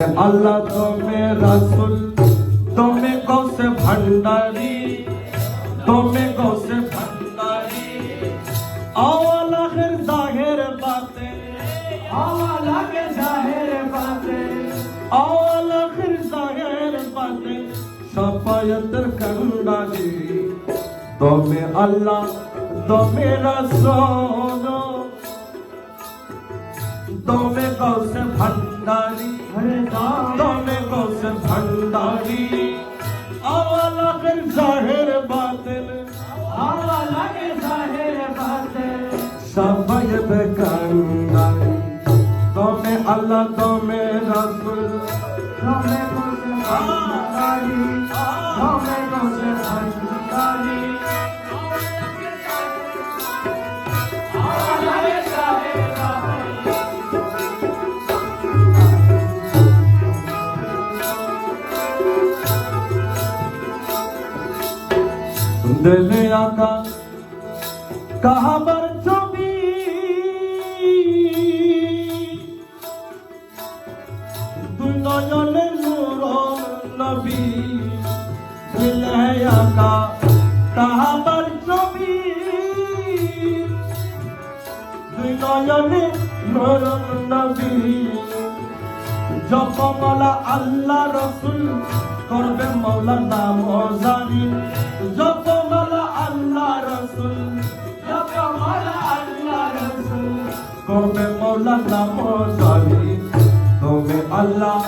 আল্লাহ তুমি রসুল তুমি গৌসে ভণ্ডারি তুমি গৌসে ভণ্ডারি আওয়ালাহের জাহের বাতে আওয়ালাকে জাহের বাতে আওয়ালাহের জাহের বাতে সফায়তের কন্ডারি। তুমি আল্লাহ তুমি রসুল। তুমি গৌসে ভণ্ডারি দমে গোস ভণ্ডারি আওয়ালাকের জাহের বাতিল। আওয়ালাকে জাহের বাতে সবাইত কান্দারি দমে আল্লাহ দমে রসুল। তোমে তোমে কোসে ভান্ডারি। দিলে আকা কাহাবার ছবি? দুই নয়নে নূর নবী আকা কাহাবার ছবি? দুই নয়নে নূর নবী, জপমালা আল্লাহ রসুল, করবে মৌলা নাম জানি করবে মৌলা নাম জানি তুমি আল্লাহ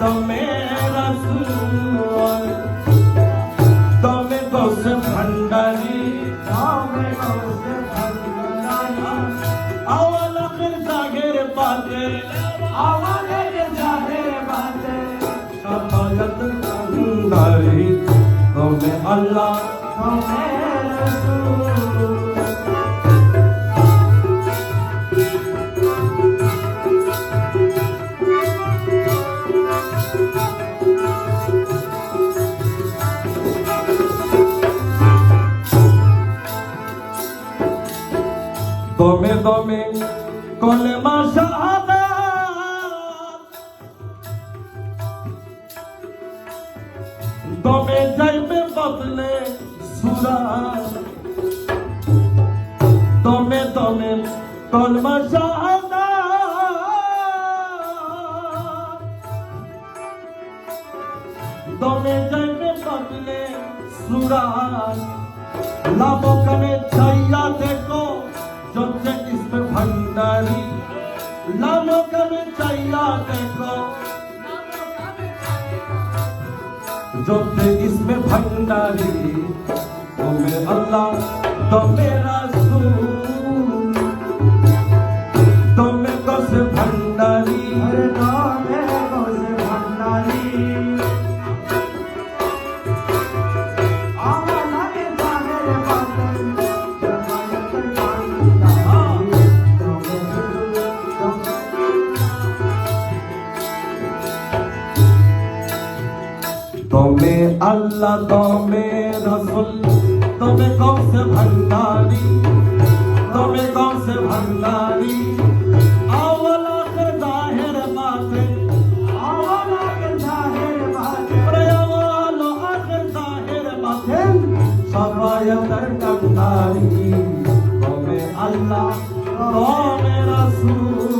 তুমি রসুল। তুমি গোস ভণ্ডারি তোমে কোসে ভান্ডারি। তুমি আল্লাহ তোমে দমে কলেমা শাহাদা দমে যাইবে বদলে সুরা। দমে দমে কলমা শাহাদা দমে যাইবে বদলে সুরা। লাভ করে চাইয়া দেখো জন্য जो देखो इसमें भंडारी तो मैं अल्लाह तो मेरा আল্লাহ তবে রসুল, তবে কমসে ভান্ডারি, তবে কমসে ভান্ডারি। সবাই আমার কান্দারি তবে আল্লাহ, তবে রসুল।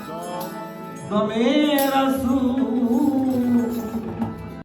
ਗਮੇ ਰਸੂ